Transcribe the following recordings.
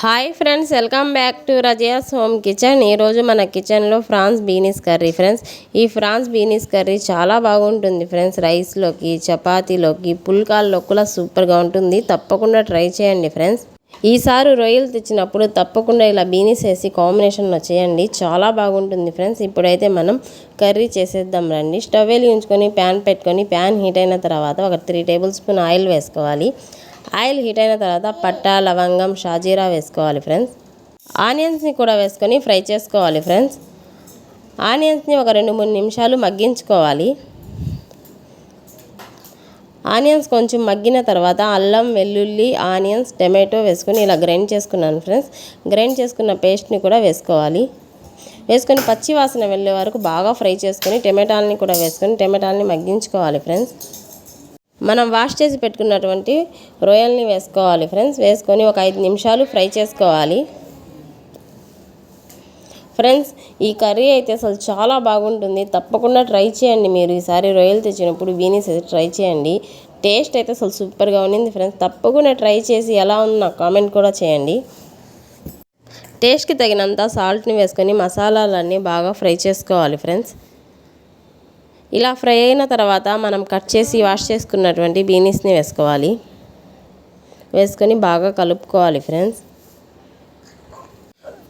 Hi friends welcome back to రజయాస్ home kitchen. ఈరోజు మన కిచెన్లో ఫ్రాన్స్ బీనీస్ కర్రీ ఫ్రెండ్స్. ఈ ఫ్రాన్స్ బీనీస్ కర్రీ చాలా బాగుంటుంది ఫ్రెండ్స్ రైస్లోకి చపాతీలోకి పుల్కాల్లో కూడా సూపర్గా ఉంటుంది. తప్పకుండా ట్రై చేయండి ఫ్రెండ్స్. ఈసారి రొయ్యలు తెచ్చినప్పుడు తప్పకుండా ఇలా బీనీస్ వేసి కాంబినేషన్లో చేయండి. చాలా బాగుంటుంది ఫ్రెండ్స్. ఇప్పుడైతే మనం కర్రీ చేసేద్దాం రండి. స్టవ్ వెలిగించుకొని ప్యాన్ పెట్టుకొని ప్యాన్ హీట్ అయిన తర్వాత ఒక త్రీ టేబుల్ స్పూన్ ఆయిల్ వేసుకోవాలి. ఆయిల్ హీట్ అయిన తర్వాత పట్ట లవంగం షాజీరా వేసుకోవాలి ఫ్రెండ్స్. ఆనియన్స్ని కూడా వేసుకొని ఫ్రై చేసుకోవాలి ఫ్రెండ్స్. ఆనియన్స్ని ఒక రెండు మూడు నిమిషాలు మగ్గించుకోవాలి. ఆనియన్స్ కొంచెం మగ్గిన తర్వాత అల్లం వెల్లుల్లి ఆనియన్స్ టమాటో వేసుకొని ఇలా గ్రైండ్ చేసుకున్నాను ఫ్రెండ్స్. గ్రైండ్ చేసుకున్న పేస్ట్ని కూడా వేసుకోవాలి. వేసుకొని పచ్చి వాసన వెళ్ళే వరకు బాగా ఫ్రై చేసుకొని టమాటాలని కూడా వేసుకొని టమాటాలని మగ్గించుకోవాలి ఫ్రెండ్స్. మనం వాష్ చేసి పెట్టుకున్నటువంటి రొయ్యల్ని వేసుకోవాలి ఫ్రెండ్స్. వేసుకొని ఒక ఐదు నిమిషాలు ఫ్రై చేసుకోవాలి. ఫ్రెండ్స్ ఈ కర్రీ అయితే అసలు చాలా బాగుంటుంది. తప్పకుండా ట్రై చేయండి మీరు. ఈసారి రొయ్యలు తెచ్చినప్పుడు బీనీస్ ట్రై చేయండి. టేస్ట్ అయితే అసలు సూపర్గా ఉన్నింది ఫ్రెండ్స్. తప్పకుండా ట్రై చేసి ఎలా ఉంది నాకు కామెంట్ కూడా చేయండి. టేస్ట్కి తగినంత సాల్ట్ని వేసుకొని మసాలాలన్నీ బాగా ఫ్రై చేసుకోవాలి ఫ్రెండ్స్. ఇలా ఫ్రై అయిన తర్వాత మనం కట్ చేసి వాష్ చేసుకున్నటువంటి బీనీస్ని వేసుకోవాలి. వేసుకొని బాగా కలుపుకోవాలి ఫ్రెండ్స్.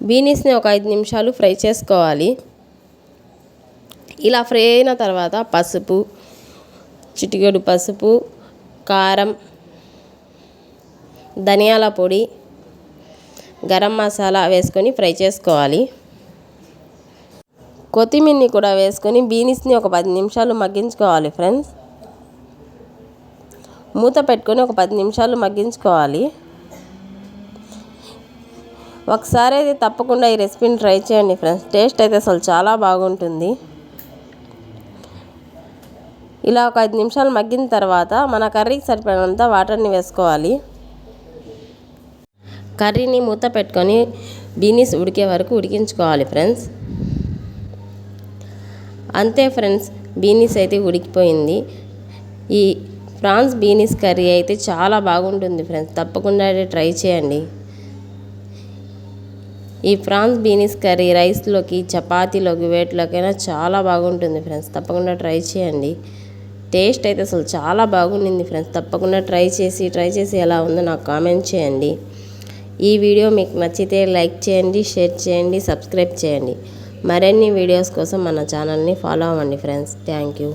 బీనీస్ని ఒక ఐదు నిమిషాలు ఫ్రై చేసుకోవాలి. ఇలా ఫ్రై అయిన తర్వాత పసుపు చిటికెడు పసుపు కారం ధనియాల పొడి గరం మసాలా వేసుకొని ఫ్రై చేసుకోవాలి. కొత్తిమీరని కూడా వేసుకొని బీనీస్ని ఒక పది నిమిషాలు మగ్గించుకోవాలి ఫ్రెండ్స్. మూత పెట్టుకొని ఒక పది నిమిషాలు మగ్గించుకోవాలి. ఒకసారి అయితే తప్పకుండా ఈ రెసిపీని ట్రై చేయండి ఫ్రెండ్స్. టేస్ట్ అయితే అసలు చాలా బాగుంటుంది. ఇలా ఒక ఐదు నిమిషాలు మగ్గిన తర్వాత మన కర్రీకి సరిపడినంత వాటర్ని వేసుకోవాలి. కర్రీని మూత పెట్టుకొని బీనీస్ ఉడికే వరకు ఉడికించుకోవాలి ఫ్రెండ్స్. అంతే ఫ్రెండ్స్ బీనీస్ అయితే ఉడికిపోయింది. ఈ ఫ్రాన్స్ బీనీస్ కర్రీ అయితే చాలా బాగుంటుంది ఫ్రెండ్స్ తప్పకుండా ట్రై చేయండి. ఈ ఫ్రాన్స్ బీనీస్ కర్రీ రైస్లోకి చపాతీలోకి వేటిలోకైనా చాలా బాగుంటుంది ఫ్రెండ్స్ తప్పకుండా ట్రై చేయండి. టేస్ట్ అయితే అసలు చాలా బాగుండింది ఫ్రెండ్స్ తప్పకుండా ట్రై చేసి ట్రై చేసి ఎలా ఉందో నాకు కామెంట్ చేయండి. ఈ వీడియో మీకు నచ్చితే లైక్ చేయండి షేర్ చేయండి సబ్స్క్రైబ్ చేయండి. మరిన్ని వీడియోస్ కోసం మన ఛానల్ని ఫాలో అవ్వండి ఫ్రెండ్స్. Thank you.